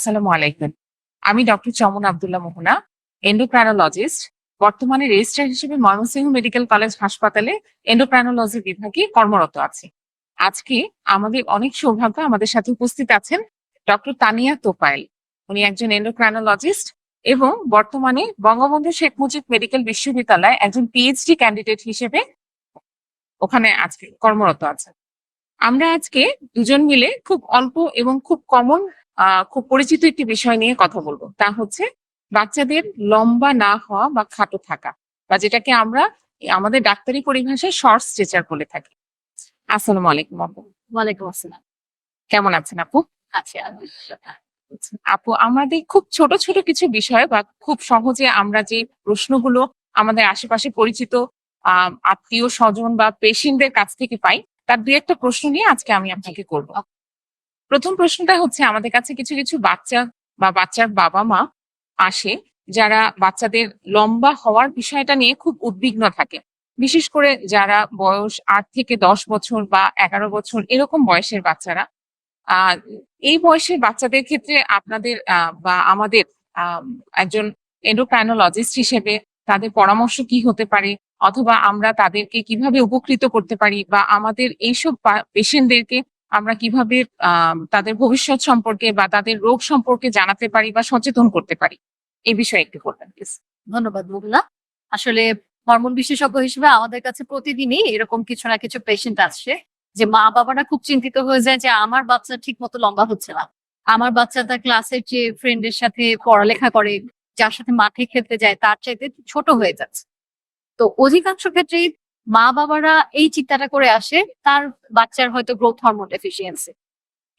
আসসালামু আলাইকুম। আমি ডক্টর চমন আব্দুল্লাহ মোহনা এন্ডোক্রাইনোলজিস্ট বর্তমানে রেজিস্ট্রার হিসেবে ময়মনসিংহ মেডিকেল কলেজ হাসপাতালে এন্ডোক্রাইনোলজি বিভাগে কর্মরত আছি। আজকে আমাদের অনেক সৌভাগ্য আমাদের সাথে উপস্থিত আছেন ডক্টর তানিয়া তোপায়েল উনি একজন এন্ডোক্রাইনোলজিস্ট এবং বর্তমানে বঙ্গবন্ধু শেখ মুজিব মেডিকেল বিশ্ববিদ্যালয়ে একজন পিএইচডি ক্যান্ডিডেট হিসেবে ওখানে আজকে কর্মরত আছেন। আমরা আজকে দুজন মিলে খুব অল্প এবং খুব কমন খুব পরিচিত একটি বিষয় নিয়ে কথা বলব। তা হচ্ছে বাচ্চাদের লম্বা না হওয়া বা খাটো থাকা বা যেটাকে আমরা আমাদের ডাক্তারি পরিভাষায় শর্ট স্ট্রেচার বলে থাকি। আসসালামু আলাইকুম আপু। ওয়ালাইকুম আসসালাম। কেমন আছেন আপু? আচ্ছা আপু আমাদের খুব ছোট ছোট কিছু বিষয় বা খুব সহজে আমরা যে প্রশ্নগুলো আমাদের আশেপাশে পরিচিত আহ আত্মীয় স্বজন বা পেশেন্টদের কাছ থেকে পাই তার দু একটা প্রশ্ন নিয়ে আজকে আমি আপনাকে করব। প্রথম প্রশ্নটা হচ্ছে, আমাদের কাছে কিছু কিছু বাচ্চা বা বাচ্চার বাবা মা আসে, যারা বাচ্চাদের লম্বা হওয়ার বিষয়টা নিয়ে খুব উদ্বিগ্ন থাকে। বিশেষ করে যারা বয়স আট থেকে দশ বছর বা এগারো বছর এরকম বয়সের বাচ্চারা এই বয়সের বাচ্চাদের ক্ষেত্রে আপনাদের বা আমাদের একজন এন্ডোক্রাইনোলজিস্ট হিসেবে তাদের পরামর্শ কি হতে পারে? অথবা আমরা তাদেরকে কীভাবে উপকৃত করতে পারি? বা আমাদের এইসব পেশেন্টদেরকে আমরা কীভাবে তাদের ভবিষ্যৎ সম্পর্কে বা তাদের রোগ সম্পর্কে জানাতে পারি বা সচেতন করতে পারি, এই বিষয়ে একটু করবেন প্লিজ ধন্যবাদ, মুগলা। আসলে হরমোন বিশেষজ্ঞ হিসেবে আমাদের কাছে প্রতিদিনই এরকম কিছু না কিছু পেশেন্ট আসছে যে মা বাবারা খুব চিন্তিত হয়ে যায় যে আমার বাচ্চা ঠিক মতো লম্বা হচ্ছে না। আমার বাচ্চা তার ক্লাসের যে ফ্রেন্ডের সাথে পড়ালেখা করে, যার সাথে মাঠে খেলতে যায়, তার চাইতে ছোট হয়ে যাচ্ছে। তো অধিকাংশ ক্ষেত্রেই মা বাবারা এই চিন্তাটা করে আসে, তার বাচ্চার হয়তো গ্রোথ হরমোন ডেফিসিয়েন্সি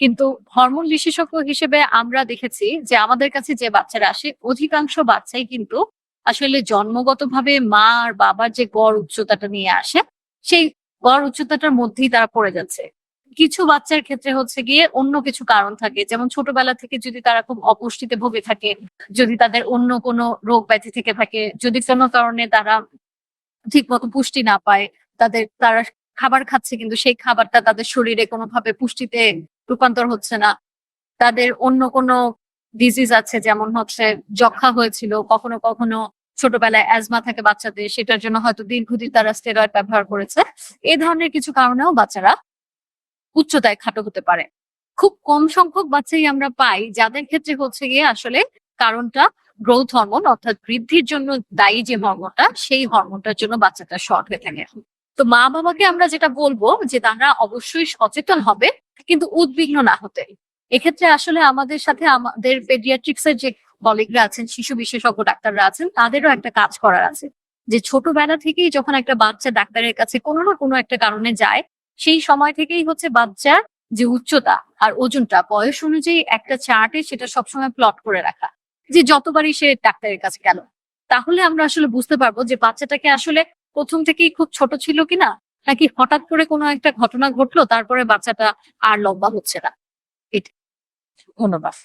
কিন্তু হরমোন বিশেষজ্ঞ হিসেবে আমরা দেখেছি যে আমাদের কাছে যে বাচ্চারা আসে, অধিকাংশ বাচ্চাই কিন্তু আসলে জন্মগতভাবে মা আর বাবার যে গড় উচ্চতাটা নিয়ে আসে, সেই গড় উচ্চতাটার মধ্যেই তারা পড়ে যাচ্ছে। কিছু বাচ্চার ক্ষেত্রে হচ্ছে গিয়ে অন্য কিছু কারণ থাকে, যেমন ছোটবেলা থেকে যদি তারা খুব অপুষ্টিতে ভোগে থাকে, যদি তাদের অন্য কোনো রোগ ব্যাধি থেকে থাকে, যদি কোনো কারণে তারা ঠিক মতো পুষ্টি না পায়, তাদের, তারা খাবার খাচ্ছে কিন্তু সেই খাবারটা তাদের শরীরে কোনোভাবে পুষ্টিতে রূপান্তর হচ্ছে না। তাদের অন্য কোনো ডিজিজ আছে যেমন হচ্ছে যক্ষা হয়েছিল, কখনো কখনো ছোটবেলায় অ্যাজমা থাকে বাচ্চাদের, সেটার জন্য হয়তো দীর্ঘদিন তারা স্টেরয়েড ব্যবহার করেছে। এই ধরনের কিছু কারণেও বাচ্চারা উচ্চতায় খাটো হতে পারে। খুব কম সংখ্যক বাচ্চাই আমরা পাই, যাদের ক্ষেত্রে হচ্ছে গিয়ে আসলে কারণটা গ্রোথ হরমোন অর্থাৎ বৃদ্ধির জন্য দায়ী যে হরমোনটা সেই হরমোনটার জন্য বাচ্চাটা শর্ট হয়ে থাকে। তো মা বাবাকে আমরা যেটা বলব যে তারা অবশ্যই সচেতন হবে, কিন্তু উদ্বিগ্ন না হতে। এক্ষেত্রে আসলে আমাদের সাথে আমাদের পেডিয়াট্রিক্স এর যে কলিগরা আছেন, শিশু বিশেষজ্ঞ ডাক্তাররা আছেন, তাদেরও একটা কাজ করার আছে। যে ছোটবেলা থেকেই যখন একটা বাচ্চা ডাক্তারের কাছে কোনো না কোনো একটা কারণে যায়, সেই সময় থেকেই হচ্ছে বাচ্চার যে উচ্চতা আর ওজনটা, বয়স অনুযায়ী একটা চার্টে সেটা সবসময় প্লট করে রাখা। যে যতবারই সে ডাক্তারের কাছে গেল, তাহলে আমরা আসলে বুঝতে পারব যে বাচ্চাটাকে আসলে প্রথম থেকেই খুব ছোট ছিল কিনা, নাকি হঠাৎ করে কোনো একটা ঘটনা ঘটলো, তারপরে বাচ্চাটা আর লম্বা হচ্ছে না। ধন্যবাদ।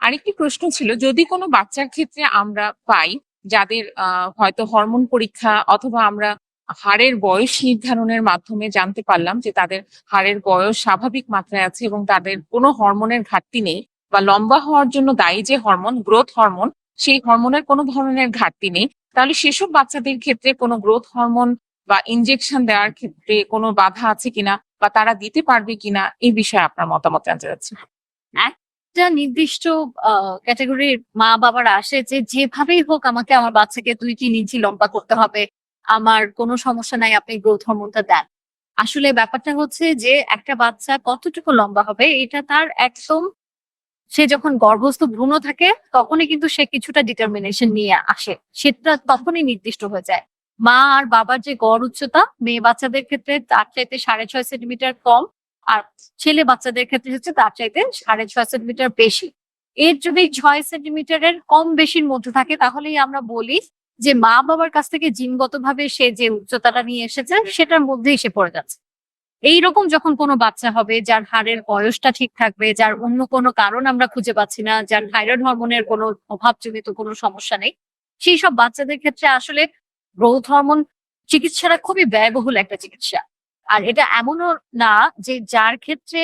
আরেকটি প্রশ্ন ছিল, যদি কোনো বাচ্চার ক্ষেত্রে আমরা পাই যাদের হয়তো হরমোন পরীক্ষা অথবা আমরা হাড়ের বয়স নির্ধারণের মাধ্যমে জানতে পারলাম যে তাদের হাড়ের বয়স স্বাভাবিক মাত্রায় আছে এবং তাদের কোনো হরমোনের ঘাটতি নেই বা লম্বা হওয়ার জন্য দায়ী যে হরমোন, গ্রোথ হরমোন, সেই হরমোনের কোনো ধরনের ঘাটতি নেই। তাহলে সেসব বাচ্চাদের ক্ষেত্রে কোনো গ্রোথ হরমোন বা ইনজেকশন দেওয়ার ক্ষেত্রে কোনো বাধা আছে কিনা বা তারা দিতে পারবে কিনা, এই বিষয়ে আপনার মতামত জানতে চাচ্ছি। একটা নির্দিষ্ট ক্যাটাগরির মা বাবারা আসে যে, যেভাবেই হোক আমাকে আমার বাচ্চাকে দুই তিন ইঞ্চি লম্বা করতে হবে। আমার কোনো সমস্যা নাই, আপনি গ্রোথ হরমোনটা দেন। আসলে ব্যাপারটা হচ্ছে যে, একটা বাচ্চা কতটুকু লম্বা হবে, এটা তার একদম সে যখন গর্ভস্থ ভ্রূণ থাকে, তখনই কিন্তু সে কিছুটা ডিটারমিনেশন নিয়ে আসে। সেটা তখনই নির্দিষ্ট হয়ে যায়। মা আর বাবার যে গড় উচ্চতা, মেয়ে বাচ্চাদের ক্ষেত্রে তার চাইতে সাড়ে ছয় সেন্টিমিটার কম, আর ছেলে বাচ্চাদের ক্ষেত্রে হচ্ছে তার চাইতে সাড়ে ছয় সেন্টিমিটার বেশি। এর যদি ছয় সেন্টিমিটারের কম বেশির মধ্যে থাকে, তাহলেই আমরা বলি যে মা বাবার কাছ থেকে জিনগতভাবে সে যে উচ্চতাটা নিয়ে এসেছে, সেটার মধ্যেই সে পড়ে যাচ্ছে। এইরকম যখন কোনো বাচ্চা হবে, যার হাড়ের বয়সটা ঠিক থাকবে, যার অন্য কোনো কারণ আমরা খুঁজে পাচ্ছি না, যার থাইরয়েড হরমোনের কোনো অভাবজনিত কোনো সমস্যা নেই, সেই সব বাচ্চাদের ক্ষেত্রে আসলে গ্রোথ হরমোন চিকিৎসাটা খুবই ব্যয়বহুল একটা চিকিৎসা। আর এটা এমনও না যে যার ক্ষেত্রে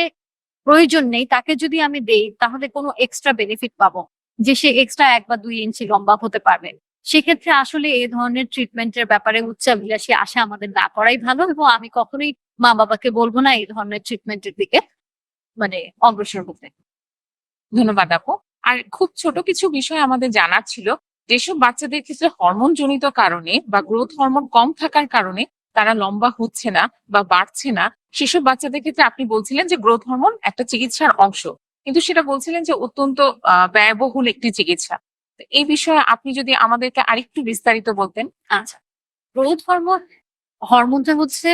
প্রয়োজন নেই, তাকে যদি আমি দেই, তাহলে কোনো এক্সট্রা বেনিফিট পাবো। যে সে এক্সট্রা এক বা দুই ইঞ্চি লম্বা হতে পারবে। সেক্ষেত্রে আসলে এই ধরনের ট্রিটমেন্টের ব্যাপারে উচ্চাভিলাষী আশা আমাদের না করাই ভালো এবং আমি কখনোই মা বাবাকে বলব না এই ধরনের ট্রিটমেন্টের দিকে মানে অগ্রসর হতে। ধন্যবাদ আপু। আর খুব ছোট কিছু বিষয় আমাদের জানার ছিল, যেসব বাচ্চাদের ক্ষেত্রে হরমোন জনিত কারণে বা গ্রোথ হরমোন কম থাকার কারণে তারা লম্বা হচ্ছে না বা বাড়ছে না, সেসব বাচ্চাদের ক্ষেত্রে আপনি বলছিলেন যে গ্রোথ হরমোন একটা চিকিৎসার অংশ, কিন্তু সেটা বলছিলেন যে অত্যন্ত ব্যয়বহুল একটি চিকিৎসা। এই বিষয়ে আপনি যদি আমাদেরকে আরেকটু বিস্তারিত বলতেন। আচ্ছা। গ্রোথ হরমোন হরমোনটা হচ্ছে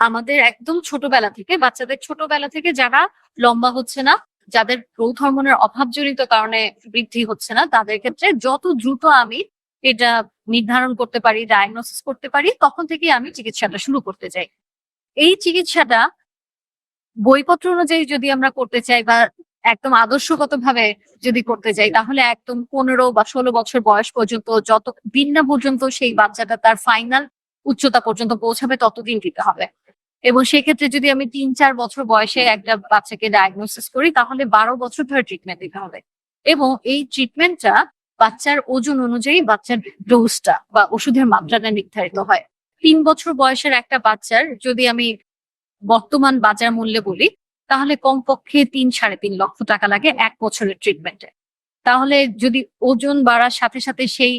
আমাদের একদম ছোটবেলা থেকে, বাচ্চাদের ছোটবেলা থেকে যারা লম্বা হচ্ছে না, যাদের গ্রোথ হরমোনের অভাবজনিত কারণে বৃদ্ধি হচ্ছে না, তাদের ক্ষেত্রে যত দ্রুত আমি এটা নির্ধারণ করতে পারি ডায়াগনোসিস করতে পারি, তখন থেকেই আমি চিকিৎসাটা শুরু করতে চাই। এই চিকিৎসাটা বইপত্র অনুযায়ী যদি আমরা করতে চাই বা একদম আদর্শগত ভাবে যদি করতে চাই, তাহলে একদম পনেরো বা ষোলো বছর বয়স পর্যন্ত, যত না পর্যন্ত সেই বাচ্চাটা তার ফাইনাল উচ্চতা পর্যন্ত পৌঁছাবে, ততদিন দিতে হবে। এবং সেক্ষেত্রে যদি আমি তিন, চার বছর বয়সে একটা বাচ্চাকে ডায়াগনোসিস করি, তাহলে বারো বছর ধরে ট্রিটমেন্ট দিতে হবে। এবং এই ট্রিটমেন্টটা বাচ্চার ওজন অনুযায়ী বাচ্চার ডোজটা বা ওষুধের মাত্রাটা নির্ধারিত হয়। তিন বছর বয়সের একটা বাচ্চার যদি আমি বর্তমান বাজার মূল্যে বলি, তাহলে কমপক্ষে তিন, সাড়ে তিন লক্ষ টাকা লাগে এক বছরের ট্রিটমেন্টে তাহলে যদি ওজন বাড়ার সাথে সাথে সেই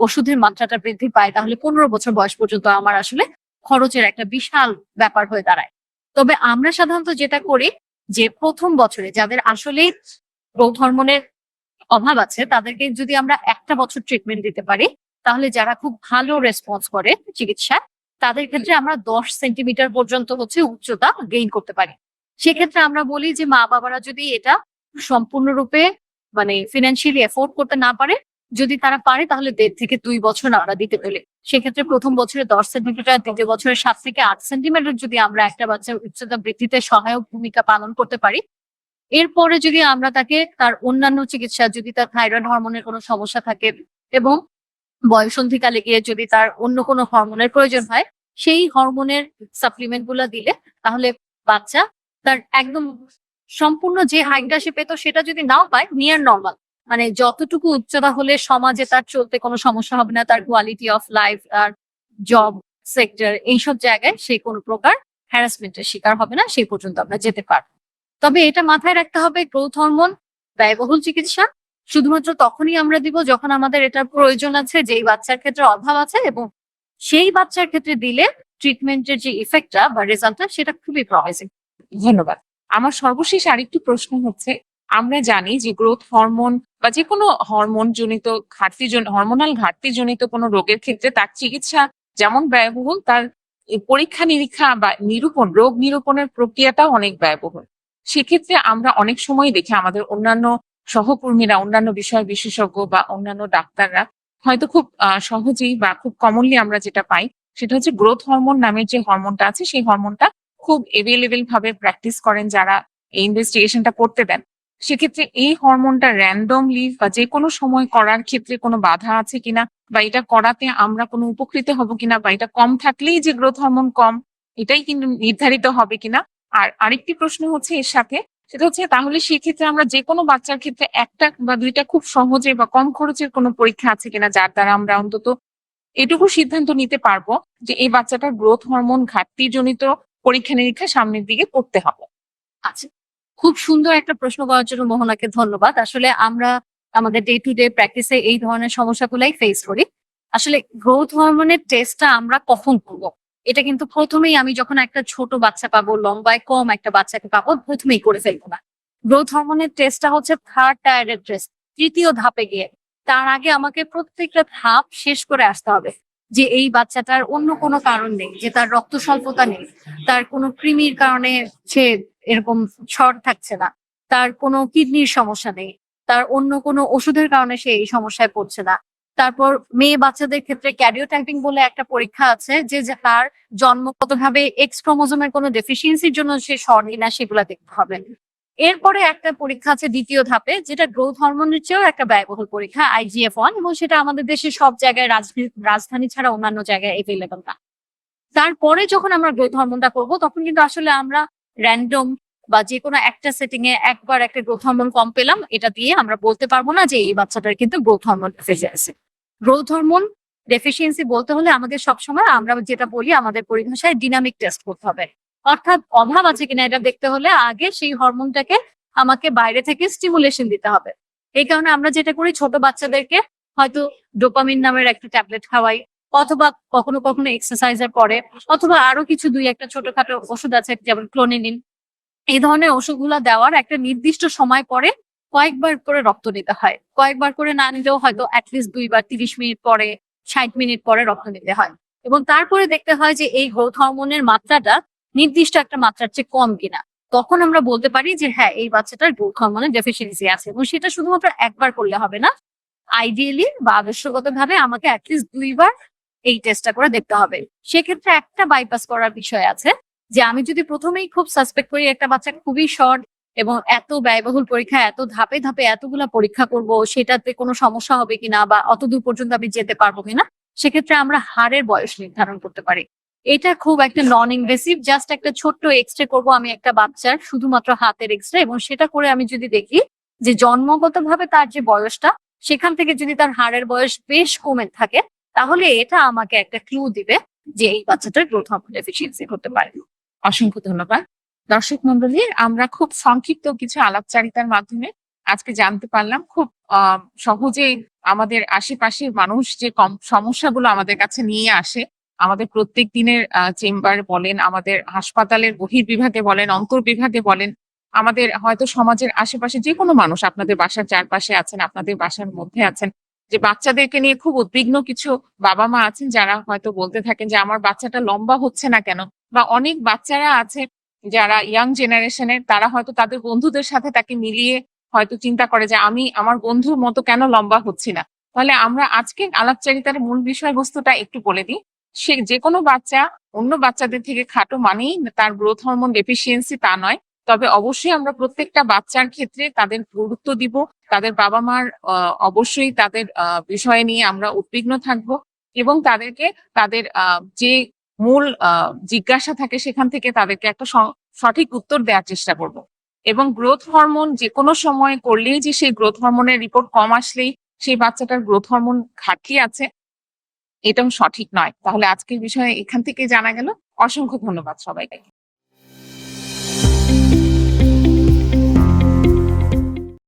ওষুধের মাত্রাটা বৃদ্ধি পায়, তাহলে পনেরো বছর বয়স পর্যন্ত আমার আসলে খরচের একটা বিশাল ব্যাপার হয়ে দাঁড়ায়। তবে আমরা সাধারণত যেটা করি যে প্রথম বছরে যাদের আসলে গ্রোথ হরমোনের অভাব আছে, তাদেরকে যদি আমরা একটা বছর ট্রিটমেন্ট দিতে পারি, তাহলে যারা খুব ভালো রেসপন্স করে চিকিৎসা, তাদের ক্ষেত্রে আমরা দশ সেন্টিমিটার পর্যন্ত হচ্ছে উচ্চতা গেইন করতে পারি। সেক্ষেত্রে আমরা বলি যে মা বাবারা যদি এটা সম্পূর্ণরূপে মানে ফিনান্সিয়ালি এফোর্ড করতে না পারে, যদি তারা পারে, তাহলে দেড় থেকে দুই বছর আমরা দিতে পেলে সেক্ষেত্রে প্রথম বছরে দশ সেন্টিমিটার দ্বিতীয় বছরে সাত থেকে আট সেন্টিমিটার যদি আমরা একটা বাচ্চার উচ্চতা বৃদ্ধিতে সহায়ক ভূমিকা পালন করতে পারি। এরপরে যদি আমরা তাকে তার অন্যান্য চিকিৎসা, যদি তার থাইরয়েড হরমোনের কোনো সমস্যা থাকে এবং বয়সন্ধিকালে গিয়ে যদি তার অন্য কোনো হরমোনের প্রয়োজন হয়, সেই হরমোনের সাপ্লিমেন্টগুলা দিলে তাহলে বাচ্চা তার একদম সম্পূর্ণ যে হাইটটা সে পেতো সেটা যদি নাও পায় নিয়ার নর্মাল মানে যতটুকু উচ্চতা হলে সমাজে তার চলতে কোনো সমস্যা হবে না, তার কোয়ালিটি অফ লাইফ আর জব সেক্টর এইসব জায়গায় সে কোনো প্রকার হ্যারাসমেন্টের শিকার হবে না, সেই পর্যন্ত আমরা যেতে পারব। তবে এটা মাথায় রাখতে হবে গ্রোথ হরমোন ব্যয়বহুল চিকিৎসা। শুধুমাত্র তখনই আমরা দিব যখন আমাদের এটার প্রয়োজন আছে, যেই বাচ্চার ক্ষেত্রে অভাব আছে এবং সেই বাচ্চার ক্ষেত্রে দিলে ট্রিটমেন্টের যে ইফেক্টটা বা রেজাল্টটা সেটা খুবই প্রমিসিং ধন্যবাদ। আমার সর্বশেষ আরেকটি প্রশ্ন হচ্ছে আমরা জানি যে গ্রোথ হরমোন বা যে কোনো হরমোন জনিত ঘাটতি হরমোনাল ঘাটতি জনিত কোনো রোগের ক্ষেত্রে তার চিকিৎসা যেমন ব্যয়বহুল, তার পরীক্ষা নিরীক্ষা বা নিরূপণ, রোগ নিরূপণের প্রক্রিয়াটাও অনেক ব্যয়বহুল। সেক্ষেত্রে আমরা অনেক সময় দেখি আমাদের অন্যান্য সহকর্মীরা, অন্যান্য বিষয় বিশেষজ্ঞ বা অন্যান্য ডাক্তাররা হয়তো খুব সহজেই বা খুব কমনলি আমরা যেটা পাই সেটা হচ্ছে গ্রোথ হরমোন নামের যে হরমোনটা আছে, সেই হরমোনটা খুব এভেলেবেল ভাবে প্র্যাকটিস করেন যারা এই ইনভেস্টিগেশনটা করতে দেন। সেক্ষেত্রে এই হরমোনটা র্যান্ডমলি বা যে কোনো সময় করার ক্ষেত্রে কোনো বাধা আছে কিনা? বা এটা করাতে আমরা কোনো উপকৃত হব কিনা? বা এটা কম থাকলেই যে গ্রোথ হরমোন কম, এটাই কিন্তু নির্ধারিত হবে কিনা? আর আরেকটি প্রশ্ন হচ্ছে এর সাথে, সেটা হচ্ছে তাহলে সেক্ষেত্রে আমরা যে কোনো বাচ্চার ক্ষেত্রে একটা বা দুইটা খুব সহজে বা কম খরচের কোনো পরীক্ষা আছে কিনা যার দ্বারা আমরা অন্তত এটুকু সিদ্ধান্ত নিতে পারব যে এই বাচ্চাটার গ্রোথ হরমোন ঘাটতি জনিত পরীক্ষা নিরীক্ষা সামনের দিকে করতে হবে। আচ্ছা খুব সুন্দর একটা প্রশ্ন করার জন্য মোহনাকে ধন্যবাদ। আসলে আমরা আমাদের ডে টু ডে প্র্যাকটিসে এই ধরনের সমস্যাগুলাই ফেস করি। আসলে গ্রোথ হরমোনের টেস্টটা আমরা কখন করব? এটা কিন্তু প্রথমেই আমি যখন একটা ছোট বাচ্চা পাবো, লম্বায় কম একটা বাচ্চাকে পাবো, প্রথমেই করে ফেলব না। গ্রোথ হরমোনের টেস্টটা হচ্ছে থার্ড টায়ারের টেস্ট তৃতীয় ধাপে গিয়ে। তার আগে আমাকে প্রত্যেকটা ধাপ শেষ করে আসতে হবে। যে এই বাচ্চাটার অন্য কোনো কারণ নেই, যে তার রক্ত স্বল্পতা নেই, তার কোনো কৃমির কারণে সে এরকম ছড় থাকছে না, তার কোনো কিডনির সমস্যা নেই, তার অন্য কোনো ওষুধের কারণে সে এই সমস্যায় পড়ছে না। তারপর মেয়ে বাচ্চাদের ক্ষেত্রে ক্যারিওটাইপিং বলে একটা পরীক্ষা আছে, যে তার জন্মগতভাবে এক্স ক্রোমোজোমের কোনো ডেফিসিয়েন্সির জন্য সে স্বর না সেগুলা দেখতে হবে। এরপরে একটা পরীক্ষা আছে দ্বিতীয় ধাপে, যেটা গ্রোথ হরমোনের চেয়েও একটা ব্যয়বহুল পরীক্ষা আইজিএফ ওয়ান এবং সেটা আমাদের দেশে সব জায়গায় রাজধানী ছাড়া অন্যান্য জায়গায় এভেলেবল না। তারপরে যখন আমরা গ্রোথ হরমোনটা করব, তখন কিন্তু আসলে আমরা র্যান্ডম বা যে কোনো একটা সেটিং এ একবার একটা গ্রোথ হরমোন কম পেলাম, এটা দিয়ে আমরা বলতে পারব না যে এই বাচ্চাটার কিন্তু growth hormone deficiency growth hormone deficiency বলতে হলে আমাদের সবসময় আমরা যেটা বলি, আমাদের পরিভাষায় ডিনামিক টেস্ট করতে হবে। অর্থাৎ অভাব আছে কিনা এটা দেখতে হলে আগে সেই হরমোনটাকে আমাকে বাইরে থেকে স্টিমুলেশন দিতে হবে। এই কারণে আমরা যেটা করি, ছোট বাচ্চাদেরকে হয়তো ডোপামিন নামের একটা ট্যাবলেট খাওয়াই, অথবা কখনো কখনো এক্সারসাইজের পরে, অথবা আরও কিছু দুই একটা ছোটখাটো ওষুধ আছে, যেমন ক্লোনিনিন এই ধরনের ওষুধগুলো দেওয়ার একটা নির্দিষ্ট সময় পরে কয়েকবার করে রক্ত নিতে হয়। কয়েকবার করে না নিলেও হয়তো অ্যাটলিস্ট দুইবার, তিরিশ মিনিট পরে, ষাট মিনিট পরে রক্ত নিতে হয়। এবং তারপরে দেখতে হয় যে এই গ্রোথ হরমোনের মাত্রাটা নির্দিষ্ট একটা মাত্রার চেয়ে কম কিনা। তখন আমরা বলতে পারি যে হ্যাঁ এই বাচ্চাটার গ্রোথ হরমোনের ডেফিসিয়েন্সি আছে এবং সেটা শুধুমাত্র একবার করলে হবে না। আইডিয়ালি বা আদর্শগত ভাবে আমাকে অ্যাটলিস্ট দুইবার এই টেস্টটা করে দেখতে হবে। সেক্ষেত্রে একটা বাইপাস করার বিষয় আছে যে, আমি যদি প্রথমেই খুব সাসপেক্ট করি একটা বাচ্চা খুবই শর্ট এবং এত ব্যয়বহুল পরীক্ষা, এত ধাপে ধাপে এতগুলা পরীক্ষা করব, সেটাতে কোনো সমস্যা হবে কিনা বা অত দূর পর্যন্ত আমি যেতে পারব কিনা, সেক্ষেত্রে আমরা হারের বয়স নির্ধারণ করতে পারি। এটা খুব একটা নন ইনভেসিভ জাস্ট একটা ছোট্ট এক্স রে করব আমি একটা বাচ্চার শুধুমাত্র হাতের এক্স রে এবং সেটা করে আমি যদি দেখি যে জন্মগত ভাবে তার যে বয়সটা সেখান থেকে যদি তার হাড়ের বয়স বেশ কমে থাকে তাহলে এটা আমাকে একটা ক্লু দিবে যে এই বাচ্চাটার গ্রোথ হরমোন ডেফিসিয়েন্সি হতে পারে। অসংখ্য ধন্যবাদ। দর্শক মন্ডলী আমরা খুব সংক্ষিপ্ত কিছু আলাপচারিতার মাধ্যমে আজকে জানতে পারলাম খুব আহ, সহজেই আমাদের আশেপাশের মানুষ যে কম সমস্যাগুলো আমাদের কাছে নিয়ে আসে আমাদের প্রত্যেক দিনের চেম্বার বলেন, আমাদের হাসপাতালের বহির্বিভাগে বলেন অন্তর বিভাগে বলেন, আমাদের হয়তো সমাজের আশেপাশে যে কোনো মানুষ আপনাদের বাসার চারপাশে আছেন, আপনাদের বাসার মধ্যে আছেন, যে বাচ্চাদেরকে নিয়ে খুব উদ্বিগ্ন কিছু বাবা মা আছেন যারা হয়তো বলতে থাকেন যে, আমার বাচ্চাটা লম্বা হচ্ছে না কেন? বা অনেক বাচ্চারা আছে যারা ইয়াং জেনারেশনের তারা হয়তো তাদের বন্ধুদের সাথে তাকে মিলিয়ে হয়তো চিন্তা করে যে, আমি আমার বন্ধুর মতো কেন লম্বা হচ্ছি না? তাহলে আমরা আজকে আলাপচারিতার মূল বিষয়বস্তুটা একটু বলে দিই। সে যে কোনো বাচ্চা অন্য বাচ্চাদের থেকে খাটো মানেই তার গ্রোথ হরমোন ডেফিসিয়েন্সি তা নয়। তবে অবশ্যই আমরা প্রত্যেকটা বাচ্চার ক্ষেত্রে তাদের গুরুত্ব দিব, তাদের বাবা মার অবশ্যই তাদের বিষয় নিয়ে আমরা উদ্বিগ্ন থাকব এবং তাদেরকে তাদের যে মূল জিজ্ঞাসা থাকে সেখান থেকে তাদেরকে একটা সঠিক উত্তর দেওয়ার চেষ্টা করব। এবং গ্রোথ হরমোন যে কোনো সময় করলেই যে সেই গ্রোথ হরমোনের রিপোর্ট কম আসলেই সেই বাচ্চাটার গ্রোথ হরমোন ঘাটতি আছে। এটাও সঠিক নয়। তাহলে আজকের বিষয়ে এখান থেকে জানা গেল। অসংখ্য ধন্যবাদ সবাইকে।